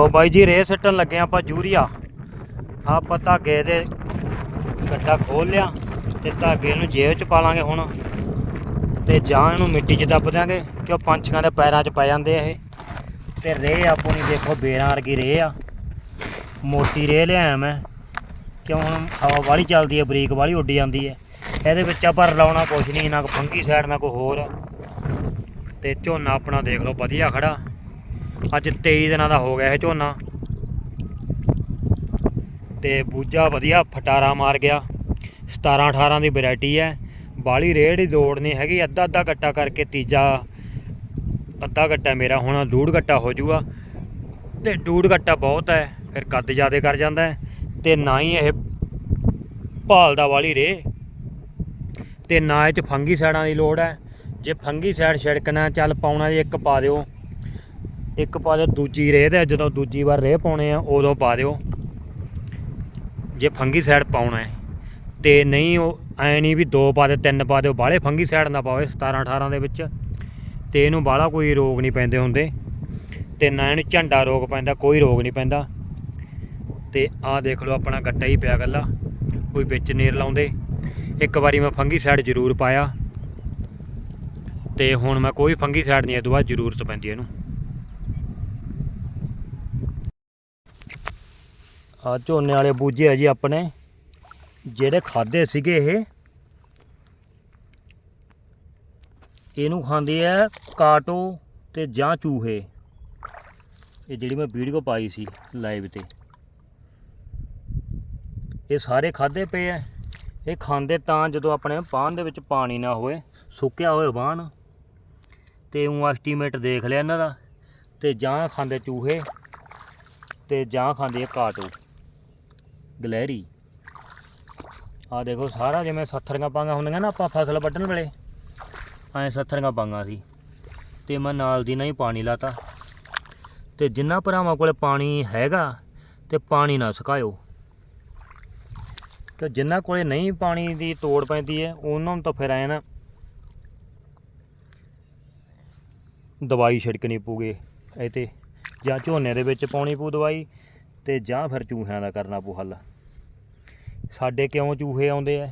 ਉਹ ਬਾਈ ਜੀ ਰੇ ਸੱਟਣ ਲੱਗੇ ਆਪਾਂ ਯੂਰੀਆ। ਆਪਾਂ ਧਾਗੇ ਦੇ ਗੱਡਾ ਖੋਲ ਲਿਆ ਤੇ ਧਾਗੇ ਨੂੰ ਜੇਬ ਚ ਪਾ ਲਾਂਗੇ ਹੁਣ। ਤੇ ਜਾਂ ਇਹਨੂੰ ਮਿੱਟੀ 'ਚ ਦੱਬ ਦਿਆਂਗੇ ਕਿ ਉਹ ਪੰਛੀਆਂ ਦੇ ਪੈਰਾਂ 'ਚ ਪੈ ਜਾਂਦੇ ਆ ਇਹ। ਤੇ ਰੇ ਆਪਣੀ ਦੇਖੋ, ਬੇਰਾਂ ਵਰਗੀ ਰੇ ਆ। ਮੋਟੀ ਰੇ ਲਿਆਇਆ ਮੈਂ। ਕਿਉਂ ਹੁਣ ਹਵਾ ਵਾਲੀ ਚੱਲਦੀ ਹੈ ਬਰੀਕ ਵਾਲੀ ਉੱਡੀ ਜਾਂਦੀ ਹੈ ਇਹਦੇ ਵਿੱਚ ਆਪਾਂ ਰਲਾਉਣਾ ਕੁਛ ਨਹੀਂ, ਨਾ ਕੋਈ ਫੰਗੀ ਸਾਈਡ ਨਾ ਕੋਈ ਹੋਰ। ਤੇ ਝੋਨਾ ਆਪਣਾ ਦੇਖ ਲਓ, ਵਧੀਆ ਖੜਾ। ਅੱਜ 23 ਦਿਨਾਂ ਦਾ ਹੋ ਗਿਆ ਇਹ ਝੋਨਾ। ਤੇ ਬੂਜਾ ਵਧੀਆ, ਫਟਾਰਾ ਮਾਰ ਗਿਆ। 17 18 ਦੀ ਵੈਰਾਈਟੀ ਹੈ। ਬਾਲੀ ਰੇੜ ਦੀ ਦੌੜ ਨਹੀਂ ਹੈਗੀ। ਅੱਧਾ ਅੱਧਾ ਕੱਟਾ ਕਰਕੇ ਤੀਜਾ ਅੱਧਾ ਕੱਟਾ ਮੇਰਾ ਹੁਣ, ਡੂੜ ਗੱਟਾ ਹੋ ਜਾਊਗਾ ਤੇ ਡੂੜ ਗੱਟਾ ਬਹੁਤ ਹੈ। ਫਿਰ ਕੱਦ ਜ਼ਿਆਦੇ ਕਰ ਜਾਂਦਾ ਹੈ। ਤੇ ਨਾ ਹੀ ਇਹ ਭਾਲਦਾ ਵਾਲੀ ਰੇ। ਤੇ ਨਾ ਇਹ ਚ ਫੰਗੀ ਸਾਈਡਾਂ ਦੀ ਲੋੜ ਹੈ। ਜੇ ਫੰਗੀ ਸਾਈਡ ਛਿੜਕਣਾ ਚੱਲ ਪਾਉਣਾ ਜੇ ਇੱਕ ਪਾ ਦਿਓ। ਇੱਕ ਪਾ ਦਿਓ ਦੂਜੀ ਰੇਹ ਤੇ ਜਦੋਂ ਦੂਜੀ ਵਾਰ ਰੇਹ ਪਾਉਣੇ ਆ, ਉਦੋਂ ਪਾ ਦਿਓ। ਜੇ ਫੰਗੀ ਸਾਈਡ ਪਾਉਣਾ ਹੈ, ਤੇ ਨਹੀਂ ਉਹ ਐ ਨਹੀਂ ਵੀ ਦੋ ਪਾ ਦੇ, ਤਿੰਨ ਪਾ ਦਿਓ, ਬਾਹਲੇ ਫੰਗੀ ਸਾਈਡ ਨਾ ਪਾਓ 17 18 ਦੇ ਵਿੱਚ। ਤੇ ਇਹਨੂੰ ਬਾਹਲਾ ਕੋਈ ਰੋਗ ਨਹੀਂ ਪੈਂਦੇ ਹੁੰਦੇ। ਤੇ ਨਾ ਇਹਨੂੰ ਝੰਡਾ ਰੋਗ ਪੈਂਦਾ, ਕੋਈ ਰੋਗ ਨਹੀਂ ਪੈਂਦਾ। ਤੇ ਆਹ ਦੇਖ ਲਓ, ਆਪਣਾ ਗੱਟਾ ਹੀ ਪਿਆ ਗੱਲਾ ਕੋਈ ਵਿੱਚ ਨੇਰ ਲਾਉਂਦੇ। ਇੱਕ ਵਾਰੀ ਮੈਂ ਫੰਗੀ ਸਾਈਡ ਜ਼ਰੂਰ ਪਾਇਆ। ਤੇ ਹੁਣ ਮੈਂ ਕੋਈ ਫੰਗੀ ਸਾਈਡ ਨਹੀਂ, ਇਹ ਤੋਂ ਬਾਅਦ ਜ਼ਰੂਰਤ ਪੈਂਦੀ ਇਹਨੂੰ। ਆ ਝੋਨੇ ਵਾਲੇ ਬੂਝੇ ਆ ਜੀ ਆਪਣੇ। ਜਿਹੜੇ ਖਾਦੇ ਸੀਗੇ ਇਹ। ਇਹਨੂੰ ਖਾਂਦੇ ਆ ਕਾਟੋ ਤੇ ਜਾਂ ਚੂਹੇ। ਇਹ ਜਿਹੜੀ ਮੈਂ ਵੀਡੀਓ ਪਾਈ ਸੀ ਲਾਈਵ ਤੇ। ਇਹ ਸਾਰੇ ਖਾਦੇ ਪਏ ਆ। ਇਹ ਖਾਂਦੇ ਤਾਂ ਜਦੋਂ ਆਪਣੇ ਪਾਨ ਦੇ ਵਿੱਚ ਪਾਣੀ ਨਾ ਹੋਵੇ, ਸੁੱਕਿਆ ਹੋਵੇ ਬਾਣ ਤੇ ਉਹ ਐਸਟੀਮੇਟ ਦੇਖ ਲਿਆ ਇਹਨਾਂ ਦਾ। ਤੇ ਜਾਂ ਖਾਂਦੇ ਚੂਹੇ ਤੇ ਜਾਂ ਖਾਂਦੇ ਆ ਕਾਟੋ। ਗਲਹਿਰੀ। ਆ ਦੇਖੋ ਸਾਰਾ ਜਿਵੇਂ ਸੱਥਰੀਆਂ ਪਾਂਗਾ ਹੁੰਦੀਆਂ ਨਾ ਆਪਾਂ ਫਸਲ ਵੱਢਣ ਵੇਲੇ। ਐ ਸੱਥਰੀਆਂ ਪਾਂਗਾ ਸੀ। ਤੇ ਮੈਂ ਨਾਲ ਦੀ ਨਾਲ ਹੀ ਪਾਣੀ ਲਾਤਾ। ਤੇ ਜਿੰਨਾ ਭਰਾਵਾਂ ਕੋਲੇ ਪਾਣੀ ਹੈਗਾ ਤੇ ਪਾਣੀ ਨਾ ਸੁਕਾਇਓ। ਕਿ ਜਿੰਨਾ ਕੋਲੇ ਨਹੀਂ ਪਾਣੀ ਦੀ ਤੋੜ ਪੈਂਦੀ ਹੈ, ਉਹਨਾਂ ਨੂੰ ਤਾਂ ਫਿਰ ਐ ਨਾ ਦਵਾਈ ਛਿੜਕਣੀ ਪੂਗੇ ਇਹ ਤੇ ਜਾਂ ਝੋਨੇ ਦੇ ਵਿੱਚ ਪਾਉਣੀ ਪੂ ਦਵਾਈ ਤੇ ਜਾਂ ਫਿਰ ਚੂਹਿਆਂ ਦਾ ਕਰਨਾ ਪੂ ਹੱਲ। ਸਾਡੇ ਕਿਉਂ ਚੂਹੇ ਆਉਂਦੇ ਆ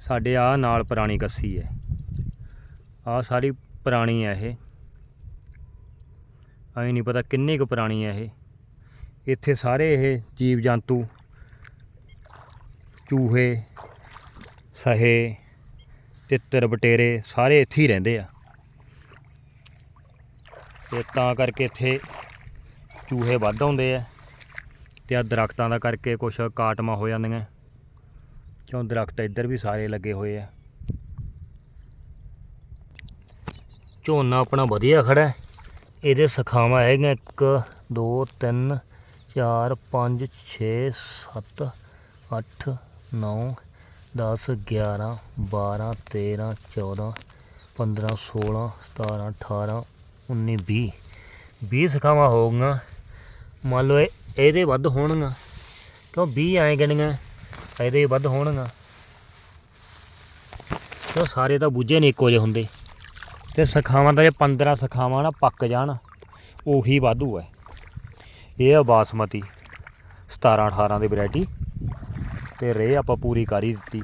ਸਾਡੇ ਆ ਨਾਲ ਪੁਰਾਣੀ ਕੱਸੀ ਹੈ ਆ ਸਾਰੀ ਪੁਰਾਣੀ ਹੈ ਇਹ। ਐ ਨਹੀਂ ਪਤਾ ਕਿੰਨੀ ਕੁ ਪੁਰਾਣੀ ਹੈ ਇਹ। ਇੱਥੇ ਸਾਰੇ ਇਹ ਜੀਵ ਜੰਤੂ ਚੂਹੇ, ਸਹੇ ਤਿੱਤਰ ਬਟੇਰੇ ਸਾਰੇ ਇੱਥੇ ਹੀ ਰਹਿੰਦੇ ਆ। ਤੇ ਤਾਂ ਕਰਕੇ ਇੱਥੇ ਚੂਹੇ ਵੱਧ ਆਉਂਦੇ ਆ ਤੇ ਆ ਦਰਖਤਾਂ ਦਾ ਕਰਕੇ ਕੁਛ ਕਾਟਮਾ ਹੋ ਜਾਂਦੀਆਂ। ਕਿਉਂ ਦਰਖਤ ਇੱਧਰ ਵੀ ਸਾਰੇ ਲੱਗੇ ਹੋਏ ਆ। ਝੋਨਾ ਆਪਣਾ ਵਧੀਆ ਖੜਾ ਇਹਦੇ ਸਖਾਵਾਂ ਹੈਗੀਆਂ 1 2 3 4 5 6 7 8 9 10 11 12 13 14 15 16 17 18 19 20 20 ਸਖਾਵਾਂ ਹੋ ਗਈਆਂ। ਮੰਨ ਲਓ ਇਹ ਇਹਦੇ ਵੱਧ ਹੋਣਗੀਆਂ। ਕਿਉਂ 20 ਐਂ ਗਿਣੀਆਂ ਇਹਦੇ ਵੱਧ ਹੋਣਗੀਆਂ। ਕਿਉਂ ਸਾਰੇ ਤਾਂ ਬੂਝੇ ਨਹੀਂ ਇੱਕੋ ਜਿਹੇ ਹੁੰਦੇ। ਤੇ ਸਖਾਵਾਂ ਦਾ ਜੇ 15 ਸਖਾਵਾਂ ਨਾ ਪੱਕ ਜਾਣ, ਉਹੀ ਵਾਧੂ ਹੈ ਇਹ ਆ ਬਾਸਮਤੀ 17 18 ਦੀ ਵੈਰਾਈਟੀ। ਤੇ ਰੇ ਆਪਾਂ ਪੂਰੀ ਕਰ ਹੀ ਦਿੱਤੀ।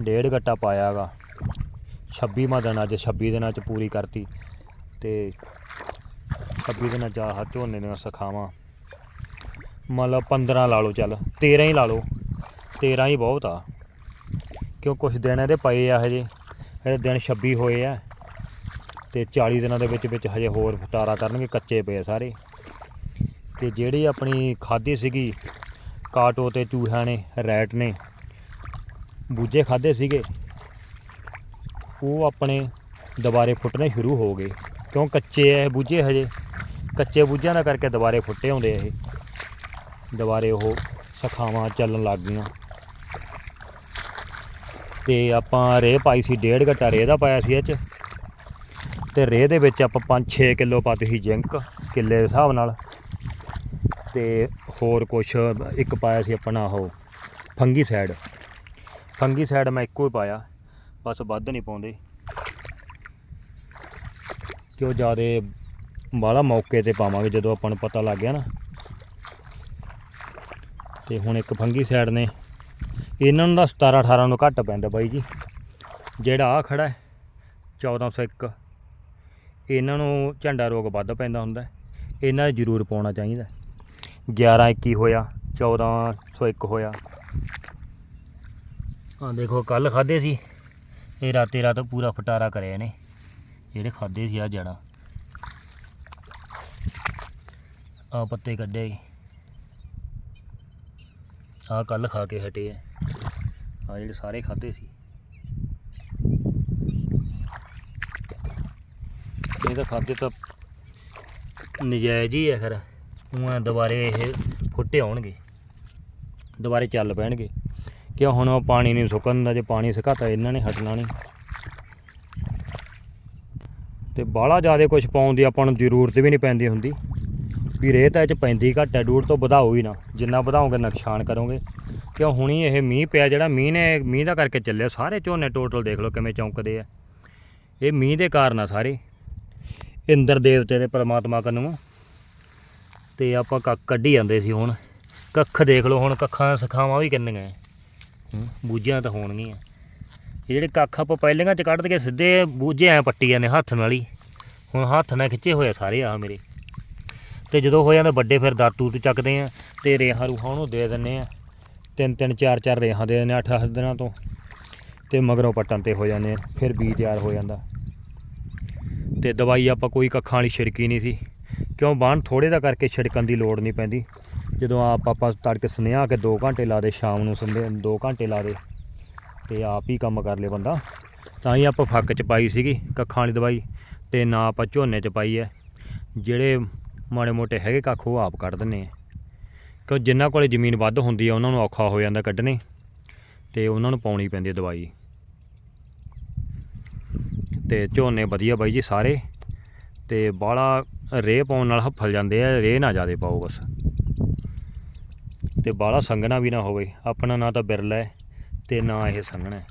ਡੇਢ ਗੱਟਾ ਪਾਇਆਗਾ 26 ਮਾ ਦਿਨ ਅੱਜ 26 ਦਿਨਾਂ ਚ ਪੂਰੀ ਕਰਤੀ। ਤੇ 26 ਦਿਨਾਂ ਚ ਆਹ ਝੋਨੇ ਦੀਆਂ ਸਖਾਵਾਂ। ਮੰਨ ਲਓ 15 ਲਾ ਲਓ ਚੱਲ 13 ਹੀ ਲਾ ਲਓ। 13 ਹੀ ਬਹੁਤ ਆ। ਕਿਉਂ ਕੁਝ ਦਿਨ ਇਹਦੇ ਪਏ ਆ ਹਜੇ, ਇਹਦੇ ਦਿਨ 26 ਹੋਏ ਆ। ਤੇ 40 ਦਿਨਾਂ ਦੇ ਵਿੱਚ ਵਿੱਚ ਹਜੇ ਹੋਰ ਫਟਾਰਾ ਕਰਨਗੇ, ਕੱਚੇ ਪਏ ਸਾਰੇ। ਤੇ ਜਿਹੜੀ ਆਪਣੀ ਖਾਦੀ ਸੀਗੀ, ਕਾਟੋ ਤੇ ਚੂਹਿਆਂ ਨੇ, ਰੈਟ ਨੇ, ਬੂਝੇ ਖਾਦੇ ਸੀਗੇ, ਉਹ ਆਪਣੇ ਦੁਬਾਰੇ ਫੁੱਟਣੇ ਸ਼ੁਰੂ ਹੋ ਗਏ। ਕਿਉਂ ਕੱਚੇ ਐ ਬੂਝੇ ਹਜੇ? ਕੱਚੇ ਬੂਝਿਆਂ ਦਾ ਕਰਕੇ ਦੁਬਾਰੇ ਫੁੱਟੇ ਆਉਂਦੇ ਆ ਇਹ। ਦੁਬਾਰੇ ਉਹ ਸਖਾਵਾਂ ਚੱਲਣ ਲੱਗ ਗਈਆਂ। ਤੇ ਆਪਾਂ ਰੇਹ ਪਾਈ ਸੀ, ਡੇਢ ਘਟਾ ਰੇਹ ਦਾ ਪਾਇਆ ਸੀ ਇਹ ਚ। ਤੇ ਰੇ ਦੇ ਵਿੱਚ ਆਪਾਂ 5-6 ਕਿਲੋ ਪਾਤੀ ਸੀ ਜਿੰਕ, ਕਿੱਲੇ ਦੇ ਹਿਸਾਬ ਨਾਲ। ਤੇ ਹੋਰ ਕੁਛ ਇੱਕ ਪਾਇਆ ਸੀ ਆਪਣਾ ਉਹ, ਫੰਗੀ ਸਾਈਡ ਫੰਗੀ ਸਾਈਡ ਮੈਂ ਇੱਕੋ ਹੀ ਪਾਇਆ, ਬਸ ਵੱਧ ਨਹੀਂ ਪਾਉਂਦੇ। ਕਿਉਂ ਜ਼ਿਆਦਾ ਬਾਹਲਾ ਮੌਕੇ ਤੇ ਪਾਵਾਂਗੇ ਜਦੋਂ ਆਪਾਂ ਨੂੰ ਪਤਾ ਲੱਗ ਗਿਆ ਨਾ। ਤੇ ਹੁਣ ਇੱਕ ਫੰਗੀ ਸਾਈਡ ਨੇ। ਇਹਨਾਂ ਨੂੰ ਦਾ 17 18 ਨੂੰ ਘੱਟ ਪੈਂਦਾ ਬਾਈ ਜੀ। ਜਿਹੜਾ ਆ ਖੜਾ ਹੈ 1401 ਇਹਨਾਂ ਨੂੰ ਝੰਡਾ ਰੋਗ ਵੱਧ ਪੈਂਦਾ ਹੁੰਦਾ। ਇਹਨਾਂ ਦਾ ਜ਼ਰੂਰ ਪਾਉਣਾ ਚਾਹੀਦਾ। 11 21 ਹੋਇਆ 1401 ਹੋਇਆ। ਆ ਦੇਖੋ ਕੱਲ ਖਾਦੇ ਸੀ। ਇਹ ਰਾਤੇ ਰਾਤ ਪੂਰਾ ਫਟਾਰਾ ਕਰਿਆ ਨੇ ਜਿਹੜੇ ਖਾਦੇ ਸੀ ਆ ਜੜਾ ਆ ਪੱਤੇ ਕੱਢੇ ਆ ਕੱਲ ਖਾ ਕੇ ਹਟੇ ਆ। ਆ ਜਿਹੜੇ ਸਾਰੇ ਖਾਦੇ ਸੀ। ਇਹ ਤਾਂ ਖਾਦੇ ਤਾਂ ਨਜਾਇਜ਼ ਹੀ ਹੈ ਖਰ। ਉਹ ਦੁਬਾਰੇ ਇਹ ਫੁੱਟੇ ਆਉਣਗੇ। ਦੁਬਾਰੇ ਚੱਲ ਪੈਣਗੇ। ਕਿ ਹੁਣ ਉਹ ਪਾਣੀ ਨਹੀਂ ਸੁੱਕਣ ਦਾ ਜੇ ਪਾਣੀ ਸੁਕਾਤਾ ਇਹਨਾਂ ਨੇ ਹਟਣਾ ਨਹੀਂ। ਤੇ ਬਾਹਲਾ ਜ਼ਿਆਦਾ ਕੁਝ ਪਾਉਣ ਦੀ ਆਪਾਂ ਨੂੰ ਜ਼ਰੂਰਤ ਵੀ ਨਹੀਂ ਪੈਂਦੀ ਹੁੰਦੀ। ਵੀ ਰੇਹ ਤਾਂ ਇਹ ਚ ਪੈਂਦੀ ਘੱਟ ਹੈ ਡੂੜ ਤੋਂ ਵਧਾਓ ਹੀ ਨਾ। ਜਿੰਨਾ ਵਧਾਓਗੇ, ਨੁਕਸਾਨ ਕਰੋਗੇ। ਕਿਉਂ ਹੁਣੀ ਇਹ ਮੀਂਹ ਪਿਆ, ਜਿਹੜਾ ਮੀਂਹ ਨੇ, ਮੀਂਹ ਦਾ ਕਰਕੇ ਚੱਲਿਆ। ਸਾਰੇ ਝੋਨੇ ਟੋਟਲ ਦੇਖ ਲਓ ਕਿਵੇਂ ਚੌਂਕਦੇ ਆ। ਇਹ ਮੀਂਹ ਦੇ ਕਾਰਨ ਆ ਸਾਰੇ। ਇੰਦਰ ਦੇਵਤੇ ਦੇ ਪਰਮਾਤਮਾ ਕਨੂੰ। ਤੇ ਆਪਾਂ ਕੱਖ ਕੱਢੀ ਜਾਂਦੇ ਸੀ ਹੁਣ। ਕੱਖ ਦੇਖ ਲਓ, ਹੁਣ ਕੱਖਾਂ ਸਖਾਵਾਂ ਵੀ ਕਿੰਨੀਆਂ ਬੂਝਿਆਂ ਤਾਂ ਹੋਣਗੀਆਂ। ਇਹ ਜਿਹੜੇ ਕੱਖ ਆਪਾਂ ਪਹਿਲੀਆਂ ਚ ਕੱਢ ਕੇ ਸਿੱਧੇ ਬੂਝੇ ਐ ਪੱਟੀ ਜਾਂਦੇ, ਹੱਥ ਨਾਲ ਹੀ। ਹੁਣ ਹੱਥ ਨਾਲ ਖਿੱਚੇ ਹੋਏ ਆ ਸਾਰੇ ਆ ਮੇਰੇ। ਤੇ ਜਦੋਂ ਹੋ ਜਾਂਦੇ ਵੱਡੇ ਫਿਰ ਦਾਤੂ ਤੇ ਚੱਕਦੇ ਆ ਤੇ ਰੇਹਾਂ ਰੂਹਾਂ ਉਹਨੂੰ ਦੇ ਦਿੰਨੇ ਆ। ਤਿੰਨ ਤਿੰਨ ਚਾਰ ਚਾਰ ਰੇਹਾਂ ਦੇ ਦਿੰਦੇ ਆ ਅੱਠ ਅੱਠ ਦਿਨਾਂ ਤੋਂ। ਤੇ ਮਗਰੋਂ ਪੱਟਣ ਤੇ ਹੋ ਜਾਂਦੇ ਆ, ਫਿਰ ਬੀਜ ਤਿਆਰ ਹੋ ਜਾਂਦਾ। ਤੇ ਦਵਾਈ ਆਪਾਂ ਕੋਈ ਕੱਖਾਂ ਵਾਲੀ ਛਿੜਕੀ ਨਹੀਂ ਸੀ। ਕਿਉਂ ਬਾਣ ਥੋੜੇ ਦਾ ਕਰਕੇ ਛਿੜਕਣ ਦੀ ਲੋੜ ਨਹੀਂ ਪੈਂਦੀ। ਜਦੋਂ ਆਪ ਆਪਾਂ ਤੜਕੇ ਸੁਨੇਹਾ ਕੇ 2 ਘੰਟੇ ਲਾ ਦੇ, ਸ਼ਾਮ ਨੂੰ ਸੰਦੇ 2 ਘੰਟੇ ਲਾ ਦੇ ਤੇ ਆਪ ਹੀ ਕੰਮ ਕਰ ਲੇ ਬੰਦਾ। ਤਾਂ ਹੀ ਆਪਾਂ ਫੱਕ ਚ ਪਾਈ ਸੀਗੀ ਕੱਖਾਂ ਵਾਲੀ ਦਵਾਈ ਤੇ ਨਾ ਆਪਾਂ ਝੋਨੇ ਚ ਪਾਈ ਹੈ। ਜਿਹੜੇ ਮਾੜੇ ਮੋਟੇ ਹੈਗੇ ਕੱਖ, ਉਹ ਆਪ ਕੱਢ ਦਿੰਨੇ ਆ। ਕਿਉਂ ਜਿਨ੍ਹਾਂ ਕੋਲੇ ਜ਼ਮੀਨ ਵੱਧ ਹੁੰਦੀ ਆ, ਉਹਨਾਂ ਨੂੰ ਔਖਾ ਹੋ ਜਾਂਦਾ ਕੱਢਣੇ, ਤੇ ਉਹਨਾਂ ਨੂੰ ਪਾਉਣੀ ਪੈਂਦੀ ਹੈ ਦਵਾਈ। ਤੇ ਝੋਨੇ ਵਧੀਆ ਬਾਈ ਜੀ ਸਾਰੇ, ਤੇ ਬਾਹਲਾ ਰੇਹ ਪਾਉਣ ਨਾਲ ਹੱਫਲ ਜਾਂਦੇ ਆ, ਰੇਹ ਨਾ ਜ਼ਿਆਦਾ ਪਾਓ ਬਸ। ਤੇ ਬਾਹਲਾ ਸੰਘਣਾ ਵੀ ਨਾ ਹੋਵੇ, ਆਪਣਾ ਨਾ ਤਾਂ ਬਿਰਲਾ ਹੈ, ਤੇ ਨਾ ਇਹ ਸੰਘਣਾ ਹੈ।